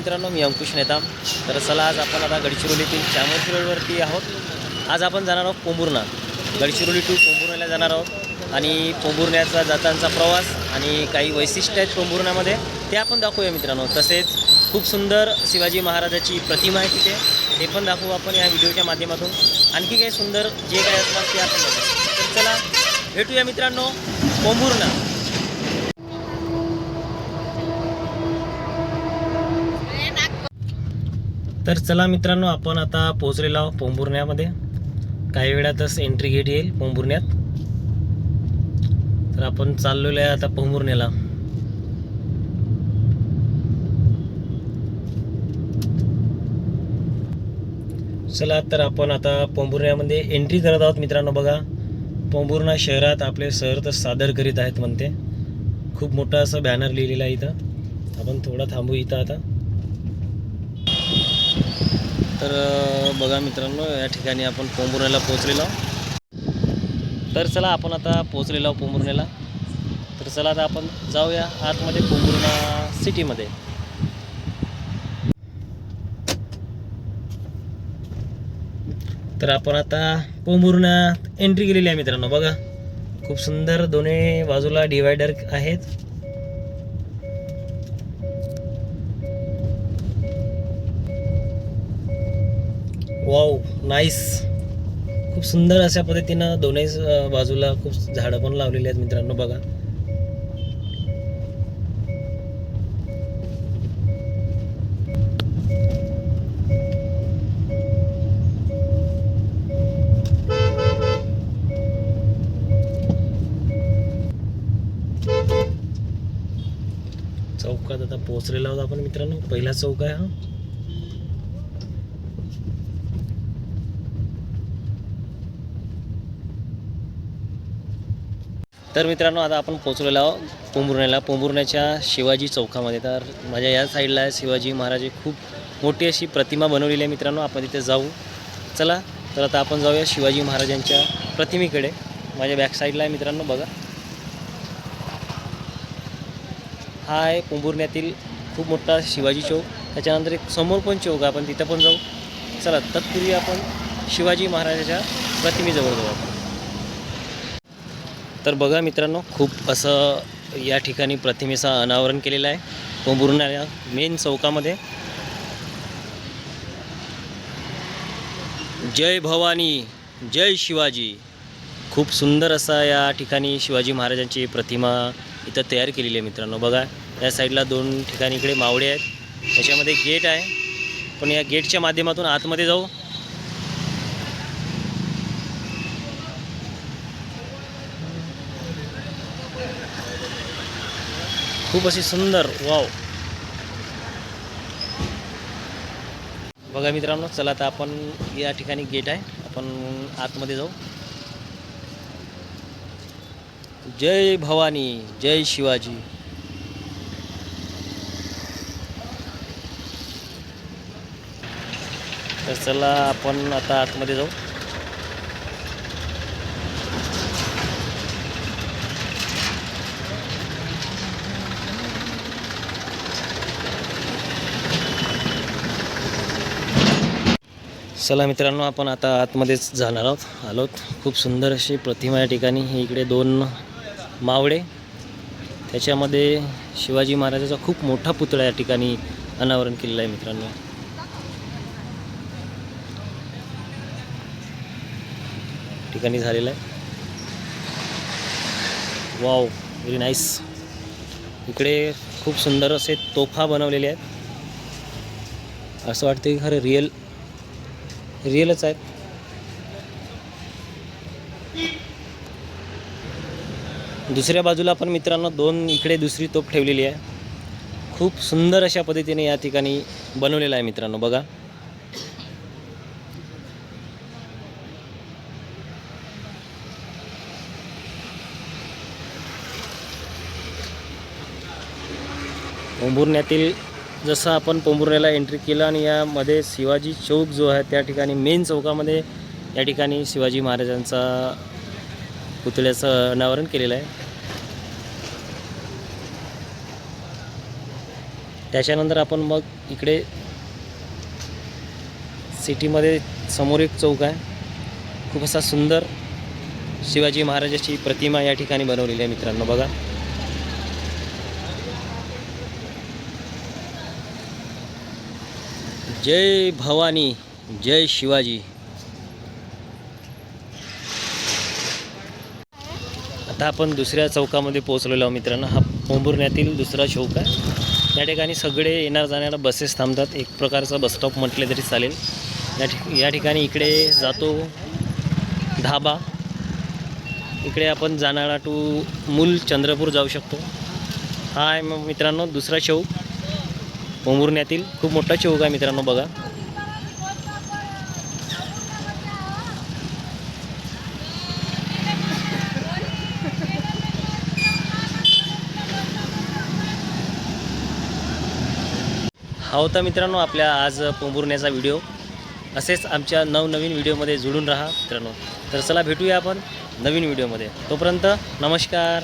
मित्रांनो मी अंकुश नेता तर चला आज आपण आता गडचिरोलीतील चामोर्शी रोडवरती आहोत. आज आपण जाणार आहोत पोंभुर्णा गडचिरोली टू पोंभुर्ण्याला जाणार आहोत. आणि पोंभुर्ण्याचा जातांचा प्रवास आणि काही वैशिष्ट्य आहेत पोंभुर्ण्यामध्ये ते आपण दाखवूया मित्रांनो. तसेच खूप सुंदर शिवाजी महाराजाची प्रतिमा आहे तिथे. ते पण दाखवू आपण या व्हिडिओच्या माध्यमातून. आणखी काही सुंदर जे काही असणार ते आपण तर चला भेटूया मित्रांनो पोंभुर्णा तर चला मित्रांनो आपण आता पोहोचलेलो आहोत पोंभुर्ण्यामध्ये. काही वेळातच एंट्री गेट येईल पोंभुर्ण्यात. तर आपण चाललेलो आहे आता पोंभुर्ण्याला. चला तर आपण आता पोंभुर्ण्यामध्ये एंट्री करत आहोत मित्रांनो बघा. पोंभुर्णा शहरात आपले शहर तर सादर करीत आहेत म्हणते. खूप मोठा असं बॅनर लिहिलेला आहे इथं. आपण थोडा थांबू इथं आता. तर बघा मित्रांनो या ठिकाणी आपण पोंबुर्ण्याला पोहोचलेलो आहोत. तर चला आपण आता पोहोचलेलो आहोत पोंभुर्ण्याला तर चला आता आपण जाऊया आतमध्ये पोंबुर्णा सिटीमध्ये. तर आपण आता पोंबुर्ण्यात एंट्री केलेली आहे मित्रांनो बघा. खूप सुंदर दोन्ही बाजूला डिवायडर आहेत. वाव नाईस खूप सुंदर अशा पद्धतीनं दोन्ही बाजूला खूप झाडं पण लावलेली आहेत मित्रांनो बघा. चौकात आता पोहोचलेला होता आपण मित्रांनो. पहिला चौक आहे हा. तर मित्रांनो आता आपण पोचलेलो आहोत पोंभुर्ण्याला पोंभुर्ण्याच्या शिवाजी चौकामध्ये. तर माझ्या या साईडला शिवाजी महाराज खूप मोठी अशी प्रतिमा बनवलेली आहे मित्रांनो. आपण तिथे जाऊ. चला तर आता आपण जाऊया शिवाजी महाराजांच्या प्रतिमेकडे. माझ्या बॅक साईडला आहे मित्रांनो बघा. हा आहे पोंभुर्ण्यातील खूप मोठा शिवाजी चौक. त्याच्यानंतर एक समोर पण चौक आपण तिथं पण जाऊ. चला तत्पूर्वी आपण शिवाजी महाराजाच्या प्रतिमेजवळ जाऊ. आपण तर बघा मित्रांनो खूप असं या ठिकाणी प्रतिमेचं अनावरण केलेलं आहे. पोंभुर्णा या मेन चौकामध्ये. जय भवानी जय शिवाजी. खूप सुंदर असा या ठिकाणी शिवाजी महाराजांची प्रतिमा इथं तयार केलेली आहे मित्रांनो. बघा या साईडला दोन ठिकाणी इकडे मावळे आहेत. त्याच्यामध्ये गेट आहे. पण या गेटच्या माध्यमातून आतमध्ये जाऊ. खूप अशी सुंदर वाव. बघा मित्रांनो चला आता आपण या ठिकाणी गेट आहे. आपण आतमध्ये जाऊ. जय भवानी जय शिवाजी. तर चला आपण आता आतमध्ये जाऊ. चला मित्रांनो आपण आता आतमध्येच जाणार आहोत. आलोत खूप सुंदर अशी प्रतिमा या ठिकाणी. इकडे दोन मावळे. त्याच्यामध्ये शिवाजी महाराजाचा खूप मोठा पुतळा या ठिकाणी अनावरण केलेला आहे मित्रांनो. ठिकाणी झालेला आहे. वाव व्हेरी नाईस इकडे खूप सुंदर असे तोफा बनवलेले आहेत. असं वाटतं की खरं रिअल रिअलच आहेत. दुसऱ्या बाजूला पण मित्रांनो दोन इकडे दुसरी तोफ ठेवलेली आहे. खूप सुंदर अशा पद्धतीने या ठिकाणी बनवलेलं आहे मित्रांनो बघा. उंबुरण्यातील जसं आपण पोंभुर्णेला एंट्री केलं आणि यामध्ये शिवाजी चौक जो आहे त्या ठिकाणी मेन चौकामध्ये या ठिकाणी शिवाजी महाराजांचा पुतळ्याचं अनावरण केलेलं आहे. त्याच्यानंतर आपण मग इकडे सिटीमध्ये समोर एक चौक आहे. खूप असा सुंदर शिवाजी महाराजाची प्रतिमा या ठिकाणी बनवलेली आहे मित्रांनो बघा. जय भवानी जय शिवाजी. आता आपण दुसऱ्या चौकामध्ये पोहोचलेलो आहोत मित्रांनो. हा पोंभुर्ण्यातील दुसरा चौक आहे. या ठिकाणी सगळे येणार जाणाऱ्या बसेस थांबतात. एक प्रकारचा बसस्टॉप म्हटले तरी चालेल. या ठिक या ठिकाणी इकडे जातो धाबा. इकडे आपण जाणारा टू मूल चंद्रपूर जाऊ शकतो. हा आहे मग मित्रांनो दुसरा चौक. पोंभुर्ण्यातील खूप मोठा चौक आहे मित्रांनो बघा. हा होता मित्रांनो आपल्या आज पोंभुरण्याचा व्हिडिओ. असेच आमच्या नवनवीन व्हिडिओमध्ये जुळून राहा मित्रांनो. तर चला भेटूया आपण नवीन व्हिडिओमध्ये. तोपर्यंत नमस्कार.